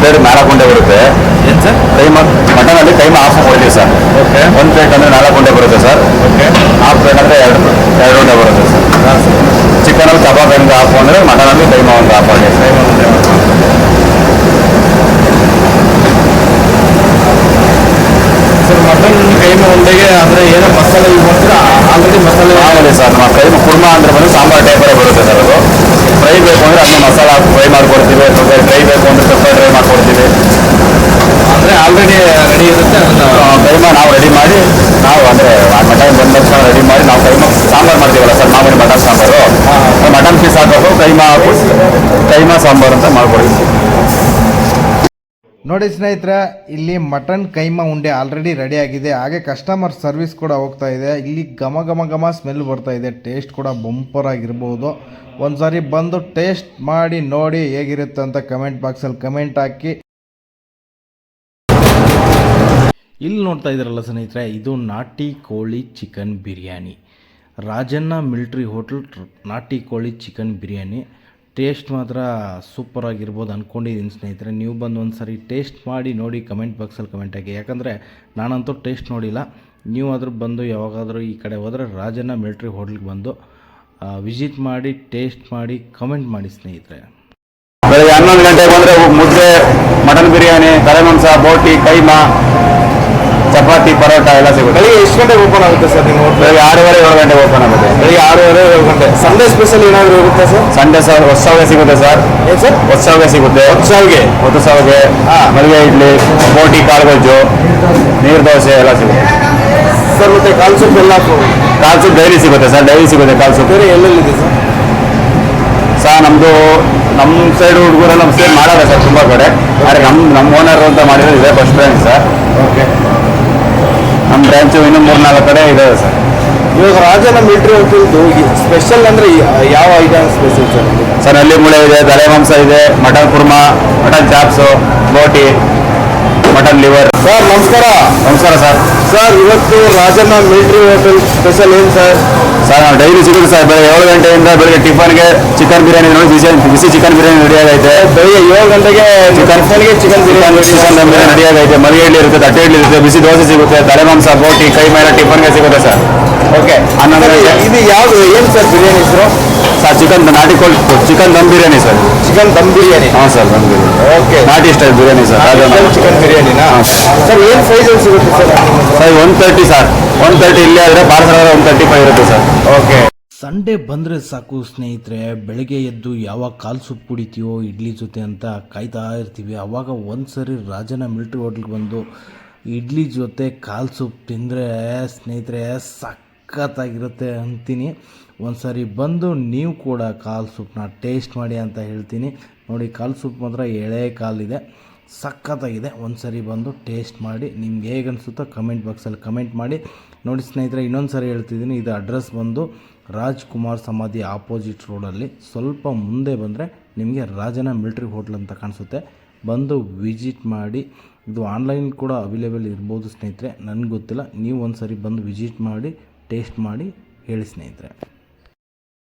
Plate ನಾಲ್ಕು ಗಂಟೆ ಬರುತ್ತೆ ಏನು ಸರ್ ಕೈಮ ಮಟನಲ್ಲಿ ಕೈಮ ಹಾಫ್ ಕೊಡ್ತೀವಿ ಸರ್ ಓಕೆ ಒಂದು ಪ್ಲೇಟ್ ಅಂದರೆ ನಾಲ್ಕು ಗಂಟೆ ಬರುತ್ತೆ ಸರ್ ಓಕೆ ಹಾಫ್ ಪ್ಲೇಟ್ ಅಂದರೆ ಎರಡು ಎರಡು ಗಂಟೆ ಬರುತ್ತೆ ಸರ್ ಹಾಂ ಸರ್ ಚಿಕನಲ್ಲಿ ಕಬಾಬ್ ಒಂದು ಹಾಫ್ ಅಂದರೆ ಮಟನಲ್ಲಿ ಕೈಮ ಒಂದು ಹಾಫ್ ಆಗಿ ಸರ್ ಸರ್ ಮಟನ್ ಕೈಮ ಉಂಡೆಗೆ ಅಂದರೆ ಏನೋ ಮಸಾಲೆ ಯೂಸ್ ಮಾಡ್ತೀರಾ ಆಲ್ರೆಡಿ ಮಸಾಲೆ ಮಾಮೂಲಿ ಸರ್ ನಮ್ಮ ಕೈಮ ಕುರ್ಮಾ ಅಂದರೆ ಬಂದು ಸಾಂಬಾರ್ ಟೈಪರೇ ಬರುತ್ತೆ ಸರ್ ಅದು ಫ್ರೈ ಬೇಕು ಅಂದರೆ ಅದನ್ನ ಮಸಾಲ ಫ್ರೈ ಮಾಡ್ಕೊಡ್ತೀವಿ ಅಥವಾ ಡ್ರೈ ಬೇಕು ಅಂದರೆ ಪೆಪ್ಪರ್ ಡ್ರೈ ಮಾಡ್ಕೊಡ್ತೀವಿ ಅಂದರೆ ಆಲ್ರೆಡಿ ರೆಡಿ ಇರುತ್ತೆ ಅದನ್ನು ಕೈಮ ನಾವು ರೆಡಿ ಮಾಡಿ ನಾವು ಅಂದರೆ ಮಟನ್ ಬಂದ ತಕ್ಷಣ ರೆಡಿ ಮಾಡಿ ನಾವು ಕೈಮ ಸಾಂಬಾರು ಮಾಡ್ತೀವಲ್ಲ ಸರ್ ಮಾಮೂಲಿ ಮಟನ್ ಸಾಂಬಾರು ಮಟನ್ ಪೀಸ್ ಹಾಕೋದು ಕೈಮ ಹಾಕು ಕೈಮ ಸಾಂಬಾರು ಅಂತ ಮಾಡ್ಕೊಡ್ತೀವಿ ನೋಡಿ ಸ್ನೇಹಿತರೆ, ಇಲ್ಲಿ ಮಟನ್ ಕೈಮಾ ಉಂಡೆ ಆಲ್ರೆಡಿ ರೆಡಿ ಆಗಿದೆ. ಹಾಗೆ ಕಸ್ಟಮರ್ ಸರ್ವಿಸ್ ಕೂಡ ಹೋಗ್ತಾ ಇದೆ. ಇಲ್ಲಿ ಘಮ ಘಮ ಘಮ ಸ್ಮೆಲ್ ಬರ್ತಾ ಇದೆ. ಟೇಸ್ಟ್ ಕೂಡ ಬಂಪರ್ ಆಗಿರ್ಬೋದು. ಒಂದ್ಸಾರಿ ಬಂದು ಟೇಸ್ಟ್ ಮಾಡಿ, ನೋಡಿ ಹೇಗಿರುತ್ತೆ ಅಂತ ಕಮೆಂಟ್ ಬಾಕ್ಸಲ್ಲಿ ಕಮೆಂಟ್ ಹಾಕಿ. ಇಲ್ಲಿ ನೋಡ್ತಾ ಇದ್ದೀರಲ್ಲ ಸ್ನೇಹಿತರೆ, ಇದು ನಾಟಿ ಕೋಳಿ chicken biryani. Rajanna military hotel ನಾಟಿ ಕೋಳಿ ಚಿಕನ್ ಬಿರಿಯಾನಿ. ಟೇಸ್ಟ್ ಮಾತ್ರ ಸೂಪರ್ ಆಗಿರ್ಬೋದು ಅಂದ್ಕೊಂಡಿದ್ದೀನಿ ಸ್ನೇಹಿತರೆ. ನೀವು ಬಂದು ಒಂದು ಸರಿ ಟೇಸ್ಟ್ ಮಾಡಿ ನೋಡಿ ಕಮೆಂಟ್ ಬಾಕ್ಸಲ್ಲಿ ಕಮೆಂಟ್ ಹಾಕಿ. ಯಾಕಂದರೆ ನಾನಂತೂ ಟೇಸ್ಟ್ ನೋಡಿಲ್ಲ. ನೀವು ಆದರೂ ಬಂದು ಯಾವಾಗಾದರೂ ಈ ಕಡೆ ಹೋದರೆ ರಾಜಣ್ಣ ಮಿಲ್ಟ್ರಿ ಹೋಟ್ಲಿಗೆ ಬಂದು ವಿಸಿಟ್ ಮಾಡಿ, ಟೇಸ್ಟ್ ಮಾಡಿ, ಕಮೆಂಟ್ ಮಾಡಿ ಸ್ನೇಹಿತರೆ. ಬೆಳಗ್ಗೆ ಹನ್ನೊಂದು ಗಂಟೆಗೆ ಬಂದರೆ ಮುದ್ದೆ, ಮಟನ್ ಬಿರಿಯಾನಿ ತಲೆಮಾಂಸ ಬೋಟಿ, ಕೈಮಾ ಚಪಾತಿ ಪರೋಟ ಎಲ್ಲ ಸಿಗುತ್ತೆ. ಬೆಳಿಗ್ಗೆ ಎಷ್ಟು ಗಂಟೆಗೆ ಓಪನ್ ಆಗುತ್ತೆ ಸರ್ ನಿಮ್ಮ ಹೋಟ್ಲು ಬೆಳಿಗ್ಗೆ ಆರೂವರೆ ಏಳು ಗಂಟೆ ಓಪನ್ ಆಗುತ್ತೆ. ಬೆಳಿಗ್ಗೆ ಆರೂವರೆ ಏಳು ಗಂಟೆ. ಸಂಡೇ ಸ್ಪೆಷಲ್ ಏನಾದರೂ ಇರುತ್ತೆ ಸರ್? ಸಂಡೇ ಸರ್ ಹೊಸಗೆ ಸಿಗುತ್ತೆ ಸರ್ ಏನು ಸರ್? ಹೊಸಗೆ ಸಿಗುತ್ತೆ. ಸಾವಿಗೆ? ಹೊತ್ತು ಸಾವಿಗೆ. ಮಲ್ಲಿಗೆ ಇಡ್ಲಿ ಬೋಟಿ ಕಾಳುಗೊಜ್ಜು ನೀರು ದೋಸೆ ಎಲ್ಲ ಸಿಗುತ್ತೆ. ಸರ್ ಮತ್ತೆ ಕಾಲು ಸೂಪ್ ಎಲ್ಲ ಕಾಲ್ ಸೂಪ್ ಡೈರಿ ಸಿಗುತ್ತೆ ಸರ್ ಡೈರಿ ಸಿಗುತ್ತೆ ಕಾಲು ಸೂಪ್. ಬೇರೆ ಎಲ್ಲೆಲ್ಲಿದೆ ಸರ್? ಸರ್ ನಮ್ಮದು ನಮ್ಮ ಸೈಡ್ ಹುಡುಗರೆಲ್ಲ ನಮ್ಮ ಸೈಡ್ ಮಾಡಲ್ಲ ಸರ್ ತುಂಬ ಕಡೆ. ಆದರೆ ನಮ್ಮ ನಮ್ಮ ಓನರ್ ಅಂತ ಮಾಡಿರೋದು ಇದೆ first time sir okay branch ಇನ್ನೂ ಮೂರು ನಾಲ್ಕು ಕಡೆ ಇದೆ ಸರ್. ಇವಾಗ ರಾಜನ ಮಿಲಿಟರಿ ಹೋಟೆಲ್ದು ಸ್ಪೆಷಲ್ ಅಂದರೆ ಯಾವ ಐಟಮ್ ಸ್ಪೆಷಲ್ ಸರ್ ಸರ್ ಅಲ್ಲಿ ಮುಳೆ ಇದೆ ತಲೆ ಮಾಂಸ ಇದೆ ಮಟನ್ ಕುರ್ಮಾ ಮಟನ್ ಚಾಪ್ಸ್ ಬೋಟಿ ಮಟನ್ ಲಿವರ್. ಸರ್ ನಮಸ್ಕಾರ. ನಮಸ್ಕಾರ ಸರ್. ಸರ್ ಇವತ್ತು ರಾಜನ ಮಿಲಿಟರಿ ಹೋಟೆಲ್ ಸ್ಪೆಷಲ್ ಏನು ಸರ್? ಸರ್ ನಾವು ಡೈಲಿ ಸಿಗುತ್ತೆ ಸರ್ ಬೆಳಗ್ಗೆ ಏಳು ಗಂಟೆಯಿಂದ ಬೆಳಗ್ಗೆ ಟಿಫನ್ಗೆ ಚಿಕನ್ ಬಿರಿಯಾನಿ ನೋಡಿ ಬಿಸಿ ಬಿಸಿ ಚಿಕನ್ ಬಿರಿಯಾನಿ ರೆಡಿ ಆಗೈತೆ. ಬೆಳಿಗ್ಗೆ ಏಳು ಗಂಟೆಗೆ ಟಿಫನ್ಗೆ chicken biryani chicken dum biryani ready ಆಗೈತೆ. ಇಡ್ಲಿ ಇರುತ್ತೆ ತಟ್ಟೆ ಇಡ್ಲಿ ಇರುತ್ತೆ ಬಿಸಿ ದೋಸೆ ಸಿಗುತ್ತೆ ತಲೆ ಮಾಂಸ ಬೋಟಿ ಕೈ ಮೇಲೆ ಟಿಫನ್ಗೆ ಸಿಗುತ್ತೆ ಸರ್. ಓಕೆ ಹನ್ನೊಂದು ಗಂಟೆ. ಇದು ಯಾವುದು ಏನು ಸರ್ ಬಿರಿಯಾನಿ ಹೆಸರು? ಸರ್ ಚಿಕನ್ ನಾಟಿ cold chicken dum biryani sir. Chicken dum biryani. ಹಾಂ ಸರ್ ದಮ್ ಬಿರಿಯಾನಿ. ಓಕೆ. ನಾಟಿ ಸ್ಟೈಲ್ ಬಿರಿಯಾನಿ ಸರ್ ರಾಜನ ಚಿಕನ್ ಬಿರಿಯಾನಿನಾ? ಹಾಂ ಸರ್. ಸರ್ ಏನು ಸೈಜಲ್ಲಿ ಸಿಗುತ್ತೆ sir? Sir one thirty sir. One thirty ಇಲ್ಲೇ ಆದರೆ ಪಾರ್ಸಲ್ ಆದರೆ ಒನ್ ತರ್ಟಿ ಫೈವ್ ಇರುತ್ತೆ ಸರ್. ಓಕೆ. ಸಂಡೇ ಬಂದರೆ ಸಾಕು ಸ್ನೇಹಿತರೆ ಬೆಳಗ್ಗೆ ಎದ್ದು ಯಾವಾಗ ಕಾಲು ಸೂಪ್ ಕುಡಿತೀವೋ ಇಡ್ಲಿ ಜೊತೆ ಅಂತ ಕಾಯ್ತಾ ಇರ್ತೀವಿ. ಆವಾಗ ಒಂದು ಸರಿ ರಾಜನ ಮಿಲ್ಟ್ರಿ ಹೋಟ್ಲಿಗೆ ಬಂದು ಇಡ್ಲಿ ಜೊತೆ ಕಾಲು ಸೂಪ್ ತಿಂದರೆ ಸ್ನೇಹಿತರೆ ಸಖತ್ತಾಗಿರುತ್ತೆ ಅಂತೀನಿ. ಒಂದು ಸಾರಿ ಬಂದು ನೀವು ಕೂಡ ಕಾಲು ಸೂಪ್ನ ಟೇಸ್ಟ್ ಮಾಡಿ ಅಂತ ಹೇಳ್ತೀನಿ. ನೋಡಿ, ಕಾಲು ಸೂಪ್ ಮಾತ್ರ ಎಳೆ ಕಾಲಿದೆ. ಸಖತ್ತಾಗಿದೆ. ಒಂದು ಸರಿ ಬಂದು ಟೇಸ್ಟ್ ಮಾಡಿ. ನಿಮ್ಗೆ ಹೇಗೆ ಅನಿಸುತ್ತೋ ಕಮೆಂಟ್ ಬಾಕ್ಸಲ್ಲಿ ಕಮೆಂಟ್ ಮಾಡಿ. ನೋಡಿ, ಸ್ನೇಹಿತರೆ ಇನ್ನೊಂದು ಸರಿ ಹೇಳ್ತಿದ್ದೀನಿ. ಇದು ಅಡ್ರೆಸ್ ಬಂದು ರಾಜ್ಕುಮಾರ್ ಸಮಾಧಿ ಆಪೋಸಿಟ್ ರೋಡಲ್ಲಿ. ಸ್ವಲ್ಪ ಮುಂದೆ ಬಂದರೆ ನಿಮಗೆ ರಾಜನ ಮಿಲ್ಟ್ರಿ ಹೋಟ್ಲ್ ಅಂತ ಕಾಣಿಸುತ್ತೆ. ಬಂದು ವಿಸಿಟ್ ಮಾಡಿ. ಇದು ಆನ್ಲೈನ್ ಕೂಡ ಅವೈಲೇಬಲ್ ಇರ್ಬೋದು ಸ್ನೇಹಿತರೆ. ನನಗೆ ಗೊತ್ತಿಲ್ಲ. ನೀವು ಒಂದು ಸರಿ ಬಂದು ವಿಸಿಟ್ ಮಾಡಿ. ಟೇಸ್ಟ್ ಮಾಡಿ ಹೇಳಿ ಸ್ನೇಹಿತರೆ.